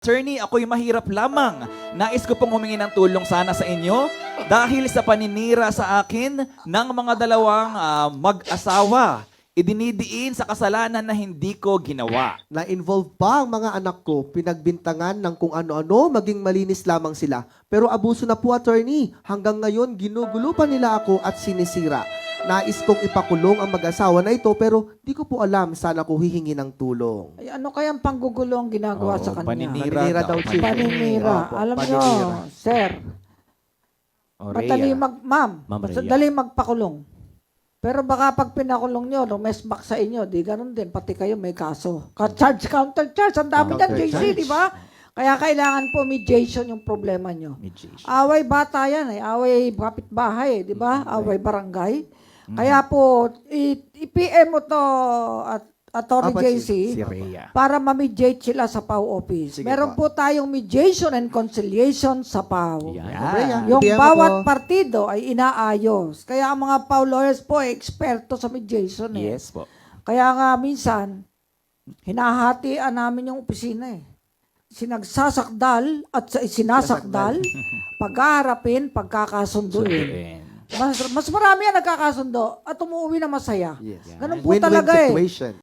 Attorney, ako'y mahirap lamang. Nais ko pong humingi ng tulong sana sa inyo dahil sa paninira sa akin ng mga dalawang ah, mag-asawa. Idinidiin sa kasalanan na hindi ko ginawa. Na-involve pa ang mga anak ko, pinagbintangan ng kung ano-ano, maging malinis lamang sila. Pero abuso na po, attorney. Hanggang ngayon, ginugulo pa nila ako at sinisira. Nais kong ipakulong ang mag-asawa na ito, pero di ko po alam saan ako hihingi ng tulong. Ay, ano kayang panggugulo ang ginagawa Oo, sa kanya? paninira. Paninira daw, chief. Paninira. Opo, Alam paninira. nyo, sir, O, madali Rhea. mag, ma'am, Ma'am Rhea. madali magpakulong. Pero baka pag pinakulong nyo, rumesmak sa inyo, di ganun din, pati kayo may kaso. Ka-charge, counter-charge, ang dami ng JC, di ba? Kaya kailangan po mediation yung problema nyo. Mediation. Away bata yan eh. Away kapitbahay eh, di ba? Away barangay. Kaya po, i- i-PM mo to at Attorney Apat, JC Si Rhea. para ma-mediate sila sa PAO office. Sige Meron po. tayong mediation and conciliation sa PAO. Yan. Rhea, Yung PM mo bawat po. partido ay inaayos. Kaya ang mga PAO lawyers po ay eksperto sa mediation eh. Yes po. Kaya nga minsan, hinahatian namin yung opisina eh. Sinagsasakdal at sa sinasakdal, pag-aarapin, pagkakasunduin. Sunduin. Mas, mas marami ang nagkakasundo at umuwi na masaya. Yes. Ganun po Win-win talaga eh. situation.